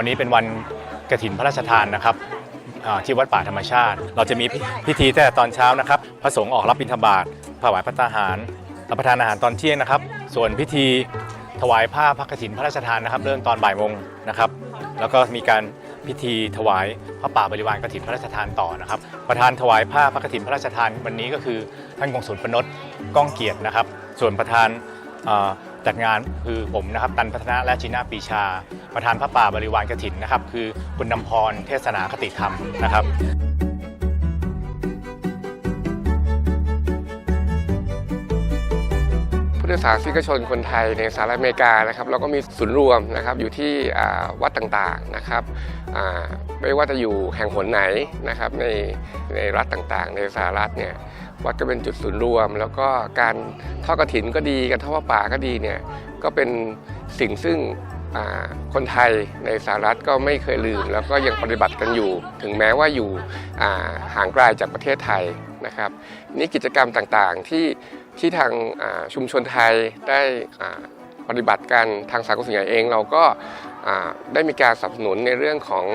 วันนี้เป็นวันกระถินพระราชทานนะครับที่วัดป่าธรรมชาติ เราจะมีพิธีแต่ตอนเช้านะครับ พระสงฆ์ออกรับบิณฑบาตถวายพระตาหารรับประทานอาหารตอนเที่ยงนะครับ ส่วนพิธีถวายผ้าพระกฐินพระราชทานนะครับ เริ่มตอนบ่ายโมงนะครับ แล้วก็มีการพิธีถวายพระป่าบริวารกฐินพระราชทานต่อนะครับ ประธานถวายผ้าพระกฐินพระราชทานวันนี้ก็คือท่านกงสุลปนศก้องเกียรตินะครับ ส่วนประธาน จัดงานคือผมนะครับตันพัฒนาและจีน่าปีชา ประธานพระป่าบริวารกรถินนะครับ คือคุณนำพรเทศนาคติธรรมนะครับ พุทธศาสนิกชนคนไทยในสหรัฐอเมริกานะครับเราก็มีศูนย์รวมนะครับอยู่ที่วัดต่างๆนะครับไม่ว่าจะอยู่แห่งหนไหนนะครับในในรัฐต่างๆ ในสหรัฐเนี่ยวัดก็เป็นจุดศูนย์รวม แล้วก็การทอดกระถินก็ดีการทอดผ้าป่าก็ดีเนี่ยก็เป็นสิ่งซึ่งคนไทยในสหรัฐก็ไม่เคยลืม แล้วก็ยังปฏิบัติกันอยู่ ถึงแม้ว่าอยู่ห่างไกลจากประเทศไทยนะครับนี่กิจกรรมต่างๆที่ ที่ทางชุมชนไทยได้ปฏิบัติกันทางสากลส่วนใหญ่เองเราก็ได้มีการสนับสนุนในเรื่องของ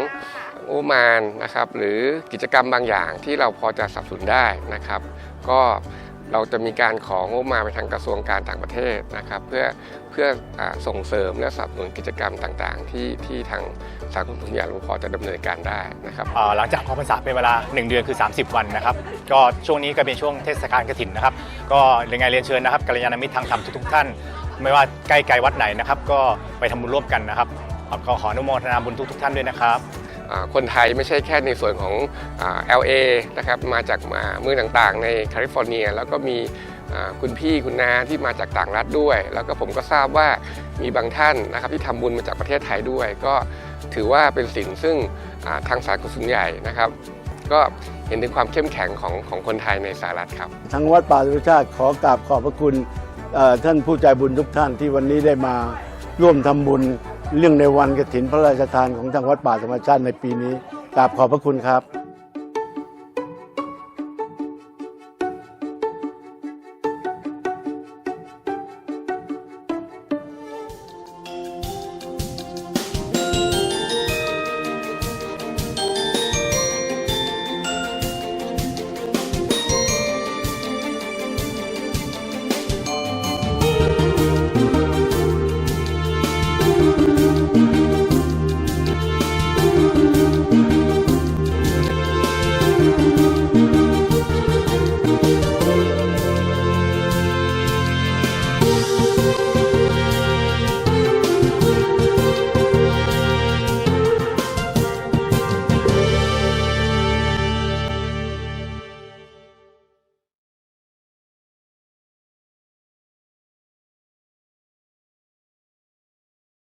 งบมานนะครับหรือกิจกรรมบางอย่างที่เราพอจะสนับสนุนได้นะครับ ก็ เราจะมีการของงบมาไปทางกระทรวงการต่างประเทศนะครับ เพื่อเพื่ออส่งเสริมและสนับสนุนกิจกรรมต่างๆ ที่ที่ทางสากลส่วนใหญ่เราพอจะดำเนินการได้นะครับหลังจากออกพรรษาเป็นเวลา 1 เดือนคือ 30 วันนะครับ ก็ช่วงนี้ก็เป็นช่วงเทศกาลกฐินนะครับ ก็ยังไงเรียนเชิญนะครับกัลยาณมิตรทางธรรมทุกๆท่าน ไม่ว่าใกล้ไกลวัดไหนนะครับ ก็ไปทำบุญร่วมกันนะครับขอขออนุโมทนาบุญทุกๆท่านด้วยนะครับ คนไทยไม่ใช่แค่ในส่วนของอ่า LA นะครับมาจากมาเมืองต่างๆ ในแคลิฟอร์เนีย แล้วก็มีคุณพี่คุณน้าที่มาจากต่างรัฐด้วย แล้วก็ผมก็ทราบว่ามีบางท่านนะครับที่ทำบุญมาจากประเทศไทยด้วย ก็ถือว่าเป็นสิ่งซึ่งทางสายกุศลใหญ่นะครับ ก็เห็นถึงความเข้มแข็งของของคนไทยในสหรัฐครับทางวัดป่าสุชาติขอกราบขอบพระคุณท่านผู้ใจบุญทุกท่านที่วันนี้ได้มาร่วมทำบุญ เรื่องในวันกระถินพระราชทานของทางวัดป่าธรรมชาติในปีนี้กราบขอบพระคุณครับ